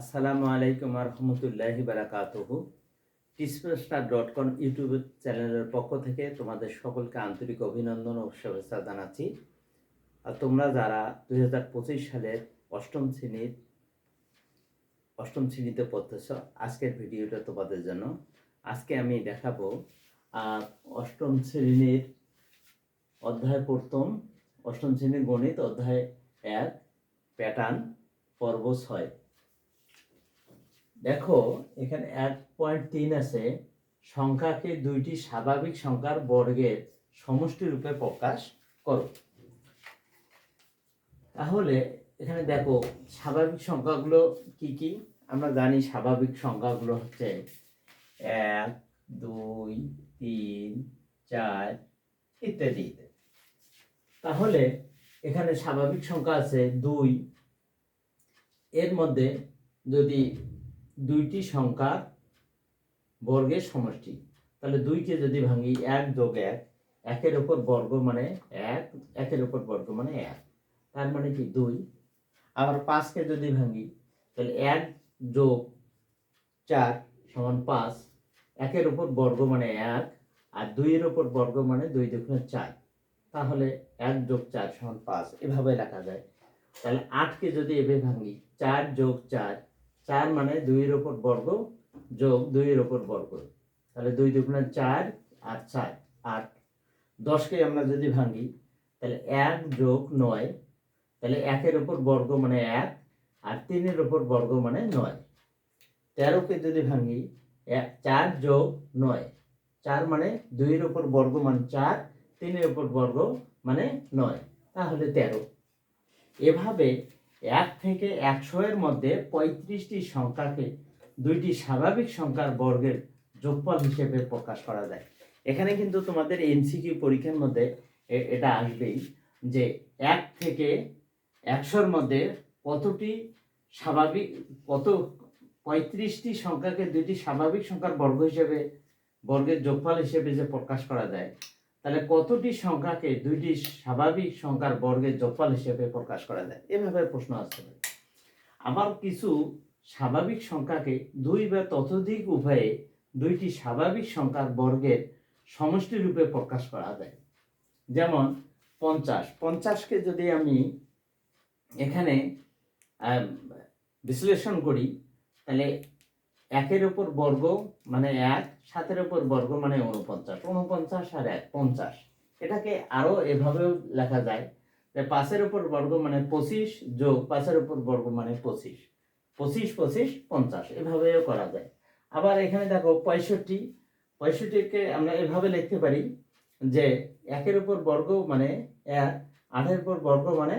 আসসালামু আলাইকুম রহমতুল্লাহি বারাকাতুহু। টিসপ্রেস্টার ডট কম ইউটিউব চ্যানেলের পক্ষ থেকে তোমাদের সকলকে আন্তরিক অভিনন্দন ও শুভেচ্ছা জানাচ্ছি। আর তোমরা যারা দুই হাজার পঁচিশ সালের অষ্টম শ্রেণির, অষ্টম শ্রেণীতে পড়তেছ, আজকের ভিডিওটা তোমাদের জন্য। আজকে আমি দেখাবো অষ্টম শ্রেণির অধ্যায় প্রথম, অষ্টম শ্রেণির গণিত অধ্যায় এক প্যাটার্ন পর্ব ছয়। দেখো, এখানে এক পয়েন্ট তিন আছে। সংখ্যাকে দুইটি স্বাভাবিক সংখ্যার বর্গের সমষ্টি রূপে প্রকাশ করো। তাহলে এখানে দেখো, স্বাভাবিক সংখ্যাগুলো কি কি? আমরা জানি স্বাভাবিক সংখ্যাগুলো হচ্ছে এক, দুই, তিন, চার ইত্যাদি। তাহলে এখানে স্বাভাবিক সংখ্যা আছে দুই। এর মধ্যে যদি দুইটি সংখ্যার বর্গের সমষ্টি। তাহলে দুইকে যদি ভাঙি, এক যোগ এক, একের ওপর বর্গ মানে এক, একের ওপর বর্গ মানে এক। তার মানে কি? দুই। আবার পাঁচকে যদি ভাঙি, তাহলে এক যোগ চার সমান পাঁচ, একের ওপর বর্গ মানে এক, আর দুইয়ের ওপর বর্গ মানে দুই দুগুণে চার। তাহলে এক যোগ চার সমান পাঁচ, এভাবে লেখা যায়। তাহলে আটকে যদি এভাবে ভাঙি, চার যোগ চার চার মানে দুইয়ের ওপর বর্গ যোগ দুইয়ের ওপর বর্গ। তাহলে দুই দুগুণে চার আর চার, আট। দশকে আমরা যদি ভাঙি, তাহলে এক যোগ নয়। তাহলে একের ওপর বর্গ মানে এক আর তিনের ওপর বর্গ মানে নয়। তেরোকে যদি ভাঙি এক চার যোগ নয়। চার মানে দুইয়ের ওপর বর্গ মানে চার, তিনের ওপর বর্গ মানে নয়। তাহলে তেরো। এভাবে এক থেকে একশো এর মধ্যে পঁয়ত্রিশটি সংখ্যাকে দুইটি স্বাভাবিক সংখ্যার বর্গের যোগফল হিসেবে প্রকাশ করা যায়। এখানে কিন্তু তোমাদের এমসিকিউ পরীক্ষার মধ্যে এটা আসবেই যে এক থেকে একশোর মধ্যে কতটি স্বাভাবিক, কত পঁয়ত্রিশটি সংখ্যাকে দুইটি স্বাভাবিক সংখ্যার বর্গ হিসেবে, বর্গের যোগফল হিসেবে যে প্রকাশ করা যায় তাহলে কতটি সংখ্যাকে দুইটি স্বাভাবিক সংখ্যার বর্গের যোগফল হিসেবে প্রকাশ করা যায়? এভাবে প্রশ্ন আসতে পারে। আবার কিছু স্বাভাবিক সংখ্যাকে দুই বা ততোধিক উভয়ে দুইটি স্বাভাবিক সংখ্যার বর্গের সমষ্টি রূপে প্রকাশ করা যায়। যেমন পঞ্চাশ। পঞ্চাশকে যদি আমি এখানে বিশ্লেষণ করি, তাহলে একের উপর বর্গ মানে এক, সাতের উপর বর্গ মানে উনপঞ্চাশ উনপঞ্চাশ আর এক, পঞ্চাশ। এটাকে আরও এভাবেও লেখা যায় যে পাঁচের উপর বর্গ মানে পঁচিশ যোগ পাঁচের উপর বর্গ মানে পঁচিশ। পঁচিশ পঁচিশ, পঞ্চাশ, এভাবেও করা যায়। আবার এখানে দেখো পঁয়ষট্টি, পঁয়ষট্টিকে আমরা এভাবে লিখতে পারি যে একের উপর বর্গ মানে এক, আটের উপর বর্গ মানে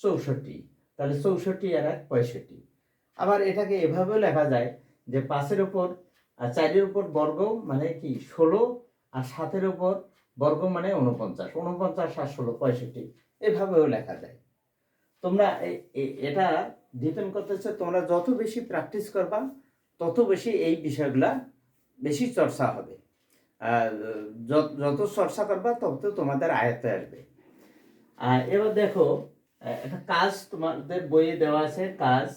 চৌষট্টি। তাহলে চৌষট্টি আর এক, পঁয়ষট্টি। আবার এটাকে এভাবেও লেখা যায় যে পাঁচের উপর, আর চারের উপর বর্গ মানে কি? ষোলো, আর সাতের উপর বর্গ মানে উনপঞ্চাশ উনপঞ্চাশ আর ষোলো, পঁয়ষট্টি। এভাবেও লেখা যায়। তোমরা এটা ডিপেন্ড করতেছে তোমরা যত বেশি প্র্যাকটিস করবা, তত বেশি এই বিষয়গুলা বেশি চর্চা হবে। যত চর্চা করবা, তত তোমাদের আয়ত্তে আসবে। আর এবার দেখো একটা কাজ তোমাদের বইয়ে দেওয়া আছে, কাজ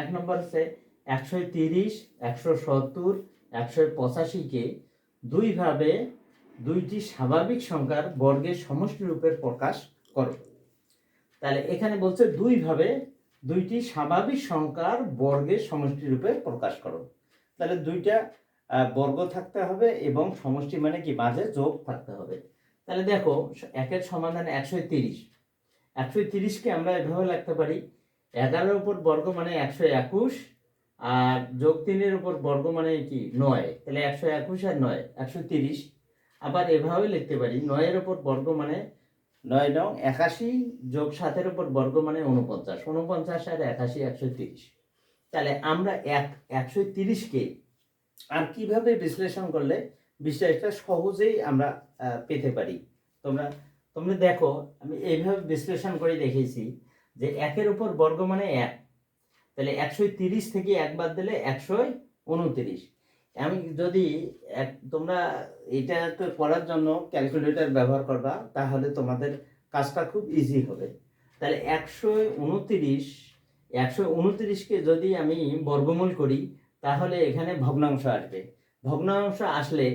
এক নম্বর হচ্ছে একশো তিরিশ, একশো সত্তর, একশো পঁচাশিকে দুইভাবে দুইটি স্বাভাবিক সংখ্যার বর্গের সমষ্টি রূপে প্রকাশ করো। তাহলে এখানে বলছে দুইভাবে দুইটি স্বাভাবিক সংখ্যার বর্গের সমষ্টি রূপে প্রকাশ করো। তাহলে দুইটা বর্গ থাকতে হবে এবং সমষ্টি মানে কি? মাঝে যোগ থাকতে হবে। তাহলে দেখো, একের সমাধান একশো তিরিশ। একশো তিরিশকে আমরা এভাবে লিখতে পারি, এগারোর উপর বর্গ মানে একশো একুশ আর যোগ তিনের উপর বর্গ মানে কি? নয়। তাহলে একশো একুশ আর নয়, একশো তিরিশ। আবার এভাবে লিখতে পারি, নয়ের উপর বর্গ মানে নয় নং একাশি যোগ সাতের উপর বর্গ মানে উনপঞ্চাশ উনপঞ্চাশ আর একাশি একশো তিরিশ। তাহলে আমরা এক, একশো তিরিশকে আর কীভাবে বিশ্লেষণ করলে বিষয়টা সহজেই আমরা পেতে পারি? তোমরা তোমরা দেখো, আমি এইভাবে বিশ্লেষণ করে দেখেছি যে একের উপর বর্গ মানে এক। তাহলে একশো তিরিশ থেকে একবার দিলে একশো উনত্রিশ। আমি যদি এক, তোমরা এটা করার জন্য ক্যালকুলেটর ব্যবহার করবা, তাহলে তোমাদের কাজটা খুব ইজি হবে। তাহলে একশো উনত্রিশ, একশো উনত্রিশকে যদি আমি বর্গমূল করি, তাহলে এখানে ভগ্নাংশ আসবে। ভগ্নাংশ আসলে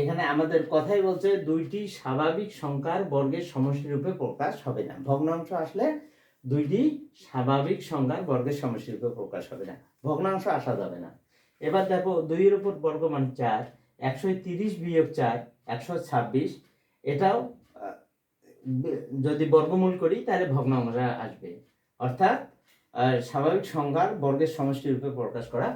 এখানে আমাদের কথাই বলছে, দুইটি স্বাভাবিক সংখ্যার বর্গের সমষ্টি রূপে প্রকাশ হবে না। ভগ্নাংশ আসলে দুইটি স্বাভাবিক সংখ্যার বর্গের সমষ্টি রূপে প্রকাশ হবে না। ভগ্নাংশ আসা যাবে না। এবার দেখো, দুইয়ের উপর বর্গ মানে চার, একশো তিরিশ বিয়োগ চার, একশো ছাব্বিশ। এটাও যদি বর্গমূল করি, তাহলে ভগ্নাংশ আসবে। অর্থাৎ স্বাভাবিক সংখ্যার বর্গের সমষ্টি রূপে প্রকাশ করা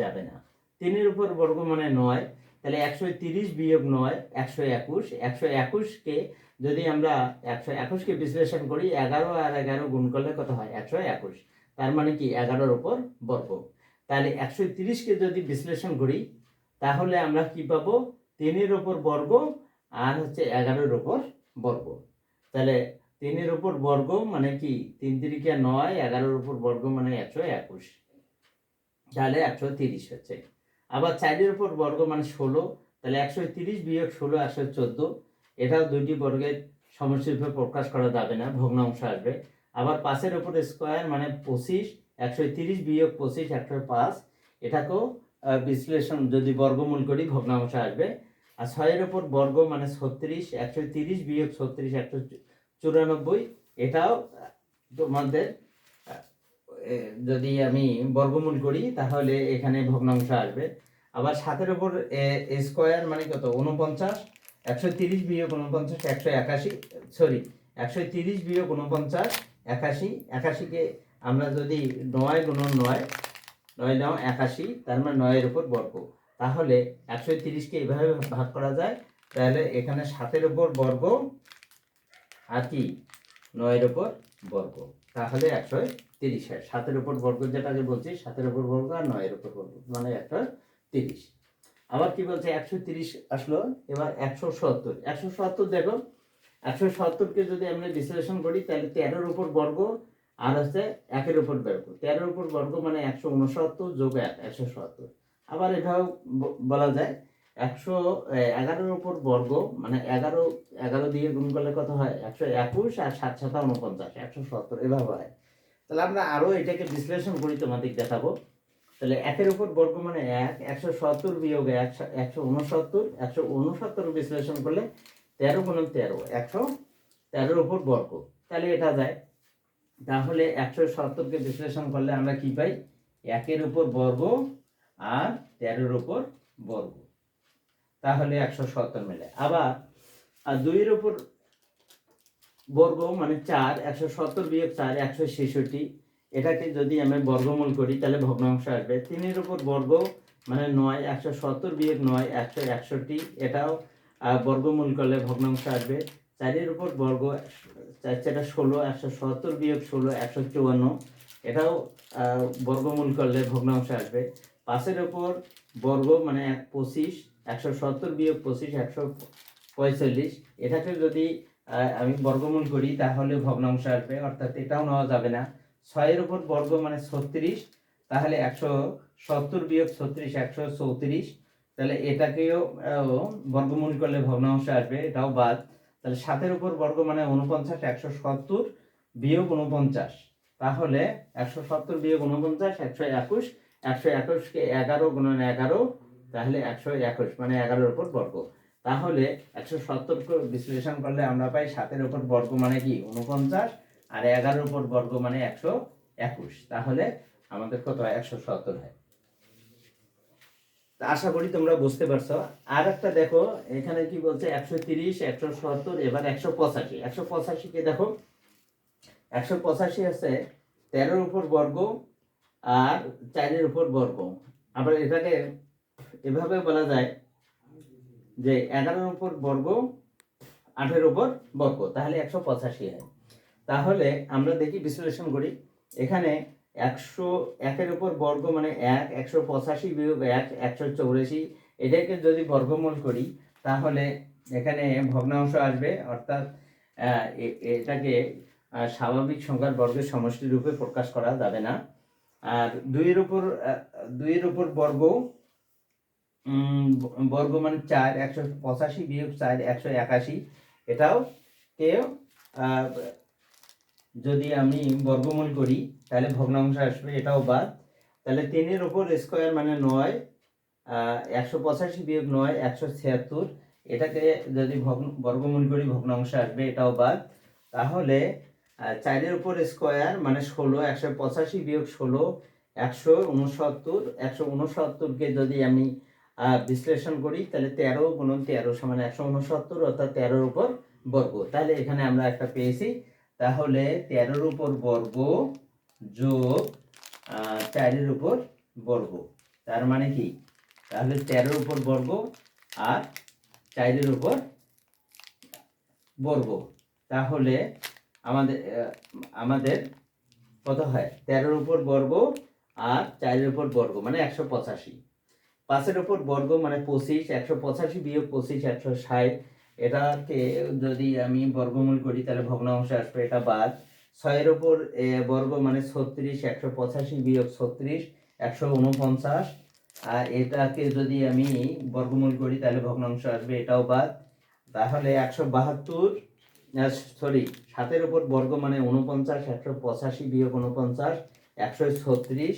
যাবে না। তিনের উপর বর্গ মানে নয়, তাহলে একশো তিরিশ বিয়োগ নয়, একশো একুশ। একশো একুশকে যদি আমরা একশো একুশকে বিশ্লেষণ করি, এগারো আর এগারো গুণ করলে কত হয়? একশো একুশ। তার মানে কি? এগারোর ওপর বর্গ। তাহলে একশো তিরিশকে যদি বিশ্লেষণ করি, তাহলে আমরা কি পাবো? তিনের ওপর বর্গ আর হচ্ছে এগারোর ওপর বর্গ। তাহলে তিনের উপর বর্গ মানে কি? তিন তিরিকা নয়, এগারোর উপর বর্গ মানে একশো একুশ। তাহলে একশো তিরিশ হচ্ছে। আবার চারের ওপর বর্গ মানে ষোলো। তাহলে একশো তিরিশ বিয়োগ ষোলো, একশো চোদ্দ। এটাও দুইটি বর্গের সমষ্টিরূপে প্রকাশ করা যাবে না, ভগ্নাংশ আসবে। আবার পাঁচের ওপর স্কোয়ার মানে পঁচিশ, একশো তিরিশ বিয়োগ পঁচিশ, একশো পাঁচ, এটাকেও বিশ্লেষণ যদি বর্গমূল করি, ভগ্নাংশ আসবে। আর ছয়ের ওপর বর্গ মানে ছত্রিশ, একশো তিরিশ বিয়োগ ছত্রিশ, একশো চুরানব্বই, এটাও তোমাদের যদি আমি বর্গমূল করি, তাহলে এখানে ভগ্নাংশ আসবে। আবার সাতের উপর স্কোয়ার মানে কত? উনপঞ্চাশ একশো তিরিশ বিয়োগ উনপঞ্চাশ একশো একাশি সরি একশো তিরিশ বিয়োগ উনপঞ্চাশ একাশি, একাশিকে আমরা যদি নয় গুণন নয় নয় নাও একাশি, তার মানে নয়ের উপর বর্গ। তাহলে একশো তিরিশকে এভাবে ভাগ করা যায়, তাহলে এখানে সাতের উপর বর্গ আর কি? নয়ের উপর বর্গ। তাহলে একশো তিরিশ হয় সাতের উপর বর্গ যেটাকে বলছি, সাতের উপর বর্গ আর নয়ের উপর বর্গ মানে একশো তিরিশ। আবার কি বলছে, একশো তিরিশ আসলো, এবার একশো সত্তর। একশো সত্তর দেখো, একশো সত্তরকে যদি আমরা বিশ্লেষণ করি, তাহলে তেরোর উপর বর্গ, আর হচ্ছে একের উপর বর্গ। তেরোর উপর বর্গ মানে একশো উনসত্তর যোগ এক, একশো সত্তর। আবার এটাও বলা যায়, একশো এগারোর উপর বর্গ মানে এগারো এগারো দিয়ে গুণ করলে কত হয়? একশো একুশ আর সাত সাতা উনপঞ্চাশ, একশো সত্তর, এভাবে হয়। তাহলে আমরা আরও এটাকে বিশ্লেষণ করি, তোমাদের দেখাবো। তাহলে একের উপর বর্গ মানে এক, একশো সত্তর বিয়োগ একশো উনসত্তর একশো উনসত্তর বিশ্লেষণ করলে তেরো গুণ তেরো, একশো তেরোর উপর বর্গ। তাহলে এটা যায়। তাহলে একশো সত্তরকে বিশ্লেষণ করলে আমরা কি পাই? একের উপর বর্গ আর তেরোর উপর বর্গ। তাহলে একশো সত্তর মেলে। আবার, আর দুইয়ের উপর বর্গ মানে চার, একশো সত্তর বিয়োগ চার, একশো ছেষট্টি। এটাকে যদি আমি বর্গমূল করি, তাহলে ভগ্নাংশ আসবে। তিনের উপর বর্গ মানে নয়, একশো সত্তর বিয়োগ নয়, একশো একষট্টি, এটাও বর্গমূল করলে ভগ্নাংশ আসবে। চারের উপর বর্গ, চার চারটা ষোলো, একশো সত্তর বিয়োগ ষোলো, একশো চুয়ান্ন, এটাও বর্গমূল করলে ভগ্নাংশ আসবে। পাঁচের উপর বর্গ মানে এক পঁচিশ, একশো সত্তর বিয়োগ পঁচিশ, একশো পঁয়তাল্লিশ, এটাকে যদি আমি বর্গমূল করি, তাহলে ভগ্নাংশ আসবে। অর্থাৎ এটাও নেওয়া যাবে না। ছয়ের উপর বর্গ মানে ছত্রিশ, তাহলে একশো সত্তর বিয়োগ ছত্রিশ, একশো চৌত্রিশ। তাহলে এটাকেও বর্গমূল করলে ভগ্নাংশ আসবে, এটাও বাদ। তাহলে সাতের উপর বর্গ মানে উনপঞ্চাশ একশো সত্তর বিয়োগ উনপঞ্চাশ তাহলে একশো সত্তর বিয়োগ উনপঞ্চাশ একশো একুশ, একশো একুশকে এগারো গুণন এগারো, তাহলে একশো একুশ মানে এগারোর উপর বর্গ। তাহলে একশো সত্তর বিশ্লেষণ করলে আমরা পাই সাতের উপর বর্গ মানে কি? উনপঞ্চাশ আর এগারোর উপর বর্গ মানে একশো একুশ। তাহলে আমাদের কত একশো সত্তর হয়। আশা করি তোমরা বুঝতে পারছ। আর একটা দেখো, এখানে কি বলছে? একশো তিরিশ, একশো সত্তর, এবার একশো পঁচাশি। একশো পঁচাশি কে দেখো। একশো পঁচাশি আছে তেরোর উপর বর্গ আর চারের উপর বর্গ। আবার এটাকে এভাবে বলা যায় যে এগারোর উপর বর্গ, আটের উপর বর্গ। তাহলে একশো পঁচাশি হয়। তাহলে আমরা দেখি বিশ্লেষণ করি। এখানে একশো একের উপর বর্গ মানে এক, একশো পঁচাশি বিয়োগ এক, একশো চৌরাশি, এটাকে যদি বর্গমূল করি, তাহলে এখানে ভগ্নাংশ আসবে, অর্থাৎ এটাকে স্বাভাবিক সংখ্যার বর্গের সমষ্টি রূপে প্রকাশ করা যাবে না। আর দুইয়ের উপর দুইয়ের উপর বর্গ বর্গ মানে চার, একশো পঁচাশি বিয়োগ চার, একশো একাশি, এটাও কেউ যদি আমি বর্গমূল করি, তাহলে ভগ্নাংশ আসবে, এটাও বাদ। তাহলে তিনের উপর স্কোয়ার মানে নয় একশো পঁচাশি বিয়োগ নয়, একশো ছিয়াত্তর। এটাকে যদি ভগ্ন, বর্গমূল করি, ভগ্নাংশ আসবে, এটাও বাদ। তাহলে চারের উপর স্কোয়ার মানে ষোলো, একশো পঁচাশি বিয়োগ ষোলো, একশো উনসত্তর। একশো উনসত্তরকে যদি আমি বিশ্লেষণ করি, তাহলে তেরো গুণন তেরো সমান একশো উনসত্তর, অর্থাৎ তেরোর উপর বর্গ। তাহলে এখানে আমরা একটা পেয়েছি তাহলে তেরোর উপর বর্গ যোগ চারের উপর বর্গ। তার মানে কি? তাহলে তেরোর উপর বর্গ আর চারের উপর বর্গ। তাহলে আমাদের আমাদের কত হয়? তেরোর উপর বর্গ আর চারের উপর বর্গ মানে একশো পঁচাশি। পাঁচের উপর বর্গ মানে পঁচিশ, একশো পঁচাশি বিয়োগ পঁচিশ, একশো ষাট। এটাকে যদি আমি বর্গমূল করি তাহলে ভগ্নাংশ আসবে এটা বাদ। ছয়ের উপর এ, বর্গ মানে ছত্রিশ একশো পঁচাশি বিয়োগ ছত্রিশ একশো উনপঞ্চাশ আর এটাকে যদি আমি বর্গমূল করি তাহলে ভগ্নাংশ আসবে এটাও বাদ। তাহলে একশো বাহাত্তর সরি সাতের উপর বর্গ মানে উনপঞ্চাশ একশো পঁচাশি বিয়োগ উনপঞ্চাশ একশো ছত্রিশ।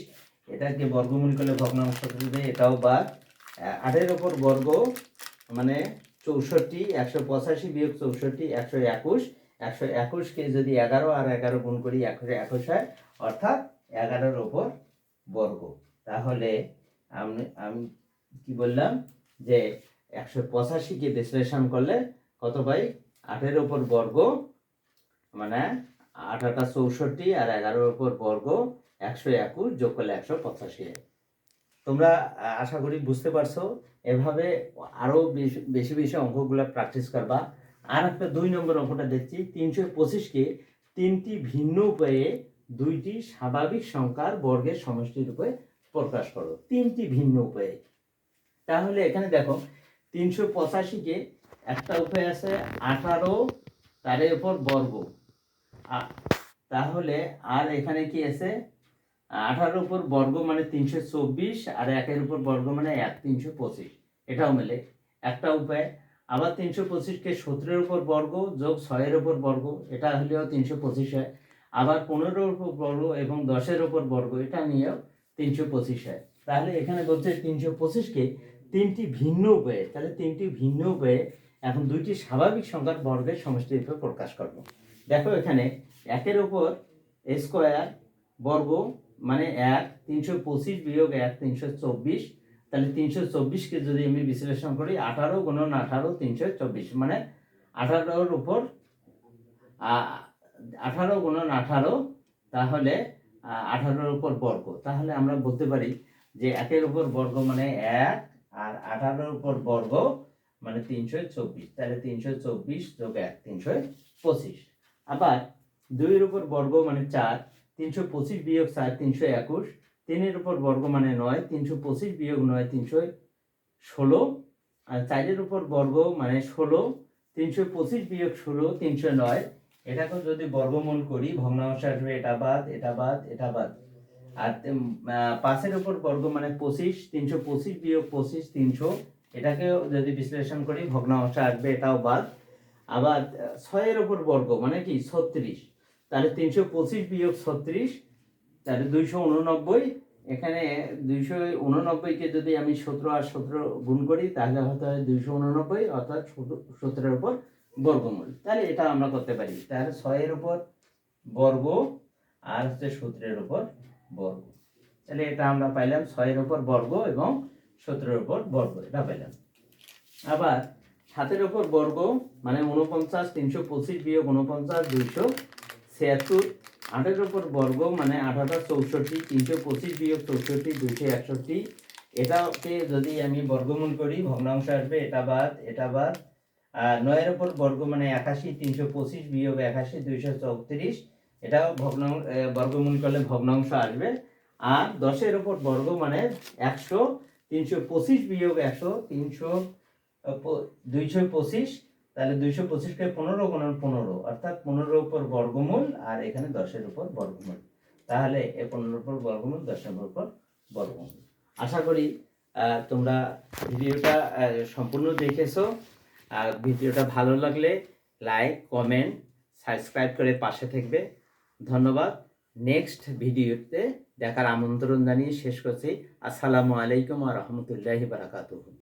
এটাকে বর্গমূল করলে ভগ্নাংশ দেবে এটাও বাদ। আটের ওপর বর্গ মানে চৌষট্টি, একশো পঁচাশি বিয়োগ চৌষট্টি, একশো একুশ। একশো একুশকে যদি এগারো আর এগারো গুণ করি, একশো একুশ হয়, অর্থাৎ এগারোর ওপর বর্গ। তাহলে আমি আমি কি বললাম যে একশো পঁচাশিকে বিশ্লেষণ করলে কত পাই? আটের ওপর বর্গ মানে আট আটা চৌষট্টি আর এগারোর ওপর বর্গ, একশো একুশ যোগ করলে একশো পঁচাশি। হয়। তোমরা আশা করি বুঝতে পারছ, এভাবে আরও বেশি বেশি অঙ্কগুলো প্র্যাকটিস করবা। আর একটা দুই নম্বর অঙ্কটা দেখছি, তিনশো পঁচিশকে তিনটি ভিন্ন উপায়ে দুইটি স্বাভাবিক সংখ্যার বর্গের সমষ্টির রূপে প্রকাশ করো। তিনটি ভিন্ন উপায়ে। তাহলে এখানে দেখো, তিনশো পঁচাশিকে একটা উপায় আছে, আঠারো, তার উপর বর্গ। তাহলে আর এখানে কি আছে? আঠারোর উপর বর্গ মানে তিনশো চব্বিশ আর একের উপর বর্গ মানে এক, তিনশো পঁচিশ। এটাও মেলে। একটা উপায়, আবার তিনশো পঁচিশকে সতেরোর উপর বর্গ যোগ ছয়ের উপর বর্গ, এটা হলেও তিনশো পঁচিশ হয়। আবার পনেরোর উপর বর্গ এবং দশের উপর বর্গ, এটা নিয়েও তিনশো পঁচিশ হয়। তাহলে এখানে বলছে তিনশো পঁচিশকে তিনটি ভিন্ন উপায়ে, তাহলে তিনটি ভিন্ন উপায়ে এখন দুইটি স্বাভাবিক সংখ্যার বর্গের সমষ্টির উপর প্রকাশ করব। দেখো এখানে একের উপর স্কোয়ার বর্গ মানে এক, তিনশো পঁচিশ বিয়োগ এক, তিনশো চব্বিশ। তাহলে তিনশো চব্বিশকে যদি আমি বিশ্লেষণ করি, আঠারো গুণন আঠারো, তিনশো চব্বিশ। মানে আঠারোর উপর আঠারো গুণন আঠারো, তাহলে আঠারোর উপর বর্গ। তাহলে আমরা বলতে পারি যে একের উপর বর্গ মানে এক, আর আঠারোর উপর বর্গ মানে তিনশো চব্বিশ। তাহলে তিনশো চব্বিশ যোগ এক, তিনশো পঁচিশ। আবার দুইয়ের উপর বর্গ মানে চার তিনশো পঁচিশ বিয়োগ চার তিনশো একুশ। তিনের উপর বর্গ মানে নয়, তিনশো পঁচিশ বিয়োগ নয়, তিনশো ষোলো। আর চারের উপর বর্গ মানে ষোলো, তিনশো পঁচিশ বিয়োগ ষোলো, তিনশো নয়। এটাকে যদি বর্গমূল করি, ভগ্নাংশ আসবে এটা বাদ এটা বাদ এটা বাদ। আর পাঁচের উপর বর্গ মানে পঁচিশ, তিনশো পঁচিশ বিয়োগ পঁচিশ, তিনশো। এটাকেও যদি বিশ্লেষণ করি, ভগ্নাংশ আসবে এটাও বাদ। আবার ছয়ের উপর বর্গ মানে কি? ছত্রিশ। তাহলে তিনশো পঁচিশ বিয়োগ ছত্রিশ, তাহলে দুইশো উননব্বই। এখানে দুইশো উননব্বইকে যদি আমি সতেরো আর সতেরো গুণ করি, তাহলে হতে হয় দুইশো উননব্বই, অর্থাৎ সতেরোর উপর বর্গমূল। তাহলে এটা আমরা করতে পারি। তাহলে ছয়ের উপর বর্গ আর হচ্ছে সতেরোর উপর বর্গ। তাহলে এটা আমরা পাইলাম ছয়ের উপর বর্গ এবং সতেরোর উপর বর্গ, এটা পাইলাম। আবার সাতের উপর বর্গ মানে উনপঞ্চাশ তিনশো পঁচিশ বিয়োগ উনপঞ্চাশ দুইশো ছিয়াত্তর আটের উপর বর্গ মানে আঠারো চৌষট্টি, তিনশো পঁচিশ বিয়োগ চৌষট্টি, দুইশো একষট্টি। এটাকে যদি আমি বর্গমূল করি, ভগ্নাংশ আসবে, এটা বাদ এটা বাদ। নয়ের উপর বর্গ মানে একাশি, তিনশো পঁচিশ বিয়োগ একাশি, দুইশো চৌত্রিশ। এটাও ভগ্নাং বর্গমূল করলে ভগ্নাংশ আসবে। আর দশের উপর বর্গ মানে একশো, তিনশো পঁচিশ বিয়োগ একশো, তিনশো দুইশো পঁচিশ। তাহলে দুইশো পঁচিশকে পনেরো গুণন পনেরো, অর্থাৎ পনেরোর উপর বর্গমূল আর এখানে দশের উপর বর্গমূল। তাহলে এ পনেরোর উপর বর্গমূল দশের উপর বর্গমূল। আশা করি তোমরা ভিডিওটা সম্পূর্ণ দেখেছ। আর ভিডিওটা ভালো লাগলে লাইক, কমেন্ট, সাবস্ক্রাইব করে পাশে থাকবে। ধন্যবাদ। নেক্সট ভিডিওতে দেখার আমন্ত্রণ জানিয়ে শেষ করছি। আসসালামু আলাইকুম আ রহমতুল্লাহি বারাকাতুহু।